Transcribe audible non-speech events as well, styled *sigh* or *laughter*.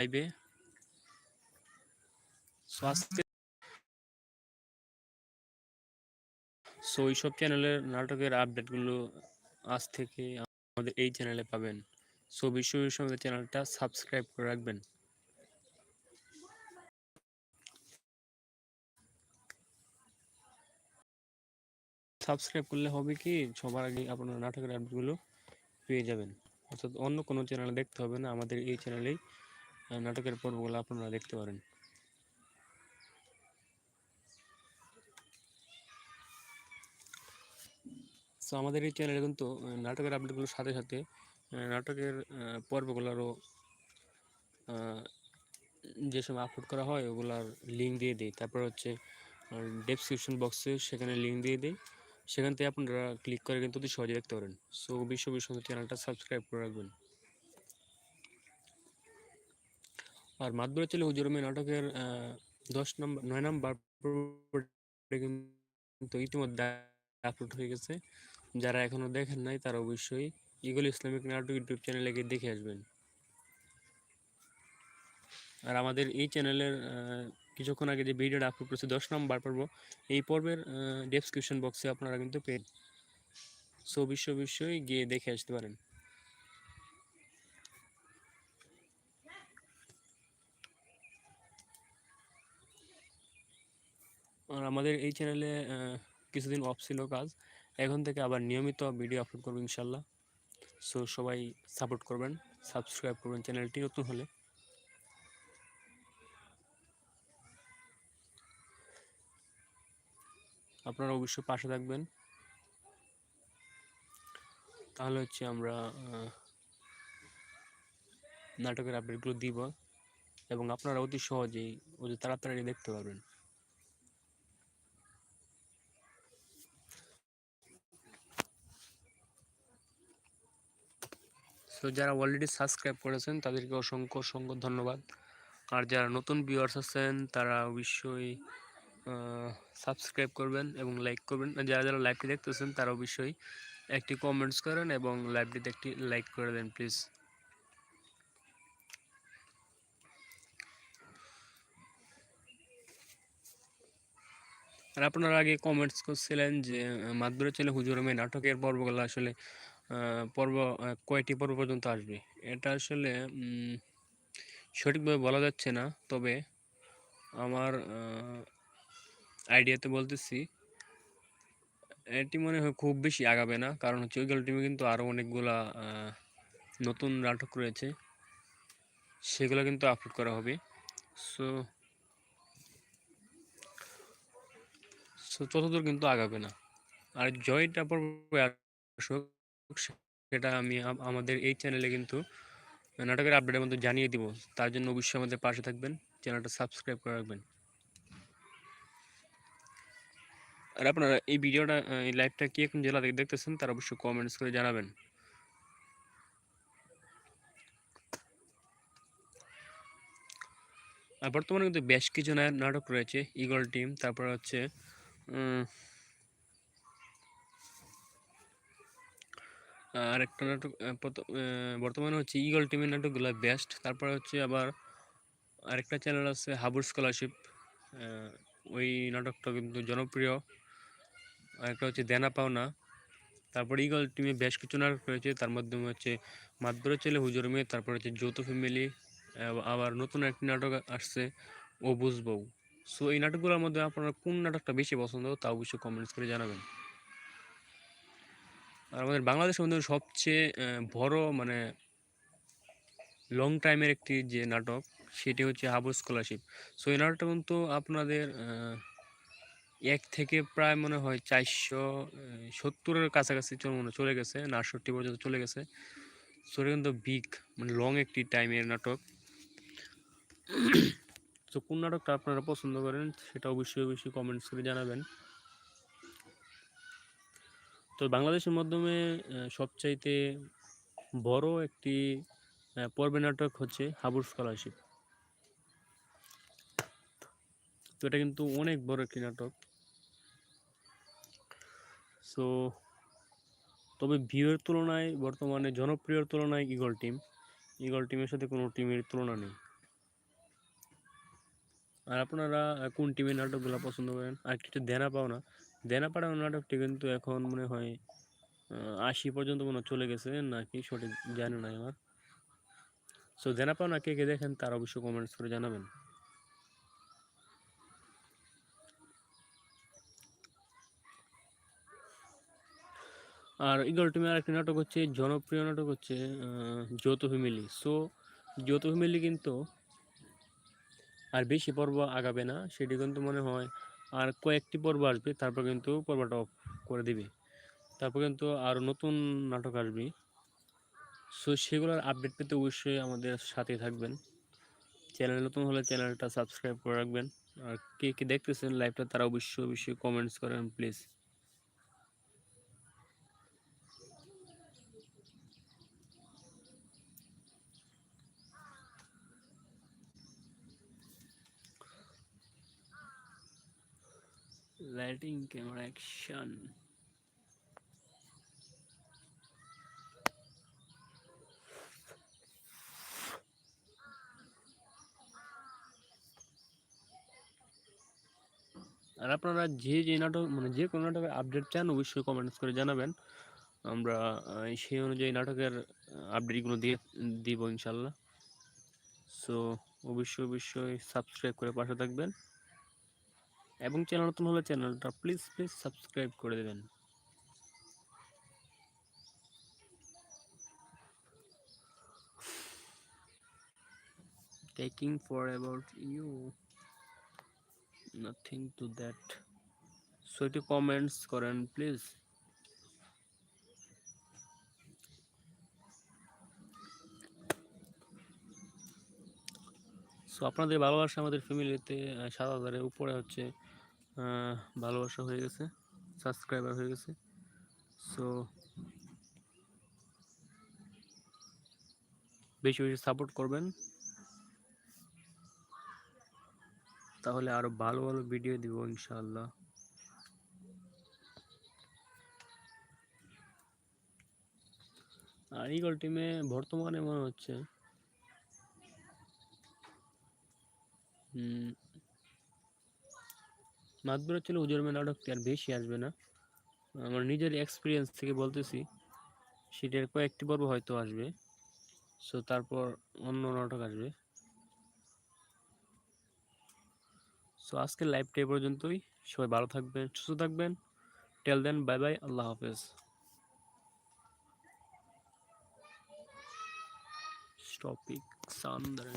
লাইভে সো আজকে সো এইসব চ্যানেলের নাটকের আপডেটগুলো আজ থেকে আমাদের এই চ্যানেলে পাবেন। সো বিশ্ব বিশ্ববিদ্যালয় চ্যানেলটা সাবস্ক্রাইব করে রাখবেন। সাবস্ক্রাইব করলে হবে কি সবার আগে আপনার নাটকের আপডেটগুলো পেয়ে যাবেন। অর্থাৎ অন্য কোনো চ্যানেলে দেখতে হবে না আমাদের এই চ্যানেলেই নাটকের পর্বগুলো আপনারা দেখতে পারেন। সো আমাদের এই চ্যানেলে কিন্তু নাটকের আপডেটগুলোর সাথে সাথে নাটকের পর্বগুলোরও যে সময় আপলোড করা হয়, ওগুলার লিঙ্ক দিয়ে দিই। তারপর হচ্ছে ডেসক্রিপশন বক্সে সেখানে লিঙ্ক দিয়ে দিই। সেখান থেকে আপনারা ক্লিক করে কিন্তু অতি সহজে দেখতে পারেন। সো বিশ্ব বিশ্ব চ্যানেলটা সাবস্ক্রাইব করে রাখবেন। আর মাতবর চলে হুজুরমে নাটকের দশ নম্বর নয় নম্বর কিন্তু ইতিমধ্যে আপলোড হয়ে গেছে। যারা এখনও দেখেন নাই, তারা অবশ্যই ইগল ইসলামিক নাটক ইউটিউব চ্যানেলে গিয়ে দেখে আসবেন। আর আমাদের এই চ্যানেলের কিছুক্ষণ আগে যে ভিডিওটা আপলোড করেছে, দশ নম্বর পর্ব, এই পর্বের ডেসক্রিপশন বক্সে আপনারা কিন্তু পেয়ে সো বিশ্ব বিশ্বই গিয়ে দেখে আসতে পারেন। আর আমাদের এই চ্যানেলে কিছুদিন অফ ছিল কাজ, এখন থেকে আবার নিয়মিত ভিডিও আপলোড করব ইনশাল্লাহ। সো সবাই সাপোর্ট করবেন সাবস্ক্রাইব করবেন চ্যানেলটি নতুন হলে। আপনারা অবশ্যই পাশে থাকবেন। তাহলে হচ্ছে আমরা নাটকের আপডেটগুলো দিব এবং আপনারা অতি সহজেই অতি তাড়াতাড়ি দেখতে পারবেন। তো যারা অলরেডি সাবস্ক্রাইব করেছেন, তাদেরকে অসংখ্য অসংখ্য ধন্যবাদ। আর যারা নতুন ভিউয়ার্স আছেন, তারা অবশ্যই সাবস্ক্রাইব করবেন এবং লাইক করবেন। যারা যারা লাইভটি দেখতেছেন, তারা অবশ্যই একটি কমেন্টস করেন এবং লাইভটিতে একটি লাইক করে দেন প্লিজ আর আপনারা আগে কমেন্টস করছিলেন যে মাদুরের ছেলে হুজুরমে নাটকের পর্বগুলো আসলে পর্ব কয়টি পর্ব পর্যন্ত আসবে? এটা আসলে সঠিকভাবে বলা যাচ্ছে না, তবে আমার আইডিয়াতে বলতেছি, এটি মনে হয় খুব বেশি আগাবে না, কারণ হচ্ছে ওইগুলো টিমে কিন্তু আরও অনেকগুলা নতুন নাটক রয়েছে, সেগুলো কিন্তু আপলোড করা হবে। সো সো ততদূর কিন্তু আগাবে না। আর জয়টা পর্বে আসুক সেটা আমি আমাদের এই চ্যানেলে কিন্তু নাটকের আপডেটের মধ্যে জানিয়ে দিব। তার জন্য অবশ্যই আমাদের পাশে থাকবেন চ্যানেলটা সাবস্ক্রাইব করে রাখবেন। আর আপনারা এই ভিডিওটা এই লাইভটা কি কোন জেলা থেকে দেখতেছেন, তারা অবশ্যই কমেন্টস করে জানাবেন। আর বর্তমানে কিন্তু বেশ কিছু নাটক রয়েছে ইগল টিম তারপর হচ্ছে উম, আরেকটা নাটক বর্তমানে হচ্ছে ইগল টিমের নাটকগুলো বেস্ট তারপর হচ্ছে আবার আরেকটা চ্যানেল আছে হাবুর স্কলারশিপ ওই নাটকটা কিন্তু জনপ্রিয়। আরেকটা হচ্ছে দেনা পাওনা তারপর ইগল টিমে বেশ কিছু নাটক রয়েছে তার মাধ্যমে হচ্ছে মাতবরের ছেলে হুজুর মেয়ে তারপর হচ্ছে যৌথ ফ্যামিলি আবার নতুন একটি নাটক আসছে ও বুঝবউ সো এই নাটকগুলোর মধ্যে আপনারা কোন নাটকটা বেশি পছন্দ তা অবশ্যই কমেন্টস করে জানাবেন। আর আমাদের বাংলাদেশের মধ্যে সবচেয়ে বড় মানে লং টাইমের একটি যে নাটক, সেটি হচ্ছে হাবু স্কলারশিপ সো এই নাটকটা কিন্তু আপনাদের এক থেকে প্রায় মনে হয় চারশো সত্তরের কাছাকাছি মনে চলে গেছে আটষট্টি পর্যন্ত চলে গেছে। সো এটা কিন্তু বিগ মানে লং একটি টাইমের নাটক। *coughs* তো কোন নাটকটা আপনারা পছন্দ করেন, সেটা অবশ্যই অবশ্যই কমেন্টস করে জানাবেন। তো বাংলাদেশের মাধ্যমে সবচাইতে বড় একটি আহ, পর্বের নাটক হচ্ছে হাবুর স্কলারশিপ। তো এটা কিন্তু অনেক বড় একটি নাটক। সো তবে ভিউয়ের তুলনায় বর্তমানে জনপ্রিয়র তুলনায় ইগল টিম ইগল টিমের সাথে কোনো টিমের তুলনা নেই। আর আপনারা কোন টিমের নাটকগুলো পছন্দ করেন? আর কিছু দেনা পাও না দেনা পাড়ানো নাটকটি কিন্তু এখন মনে হয় আশি পর্যন্ত মনে চলে গেছে, নাকি সঠিক জানি না আমার সো দেনা পাও না কে কে দেখেন তার অবশ্যই কমেন্টস করে জানাবেন। আর ইগল টিমের আরেকটি নাটক হচ্ছে, জনপ্রিয় নাটক হচ্ছে যৌথ ফ্যামিলি। সো যৌথ ফ্যামিলি কিন্তু আর বেশি পর্ব আগাবে না, সেটি কিন্তু মনে হয় আর কয়েকটি পর্ব আসবে, তারপর কিন্তু পর্বটা অফ করে দিবে। তারপর কিন্তু আরও নতুন নাটক আসবে। সো সেগুলোর আপডেট পেতে অবশ্যই আমাদের সাথে থাকবেন। চ্যানেল নতুন হলে চ্যানেলটা সাবস্ক্রাইব করে রাখবেন। আর কে কে দেখতেছেন লাইভটা তারা অবশ্যই অবশ্যই কমেন্টস করেন প্লিজ লাইটিং ক্যামেরা অ্যাকশন আর আপনারা যে যে নাটক মানে যে কোনো নাটকের আপডেট চান, অবশ্যই কমেন্টস করে জানাবেন। আমরা সেই অনুযায়ী নাটকের আপডেটগুলো দিয়ে, দিব ইনশাল্লাহ সো অবশ্যই অবশ্যই সাবস্ক্রাইব করে পাশে থাকবেন। এবং চ্যানেল নতুন হলে চ্যানেলটা প্লিজ প্লিজ সাবস্ক্রাইব করে দেবেন। Taking for about you, nothing to that. So, একটু কমেন্টস করেন প্লিজ সো আপনাদের ভালোবাসা আমাদের ফ্যামিলিতে সাত হাজারের উপরে হচ্ছে। ভালোবাসা হয়ে গেছে সাবস্ক্রাইবার হয়ে গেছে। সো বেশি বেশি সাপোর্ট করবেন। তাহলে আরও ভালো ভালো ভিডিও দিব ইনশাআল্লাহ। আর ইগল টিমে বর্তমানে মনে হচ্ছে হুম মাতবর ছিল উজরমে নাটকটি আর বেশি আসবে না। আমার নিজের এক্সপিরিয়েন্স থেকে বলতেছি সেটার কয়েকটি পর্ব হয়তো আসবে সো তারপর অন্য নাটক আসবে। সো আজকের লাইভটা এ পর্যন্তই, সবাই ভালো থাকবেন, সুস্থ থাকবেন টেল দেন বাই বাই আল্লাহ হাফেজ। টপিক সান্দার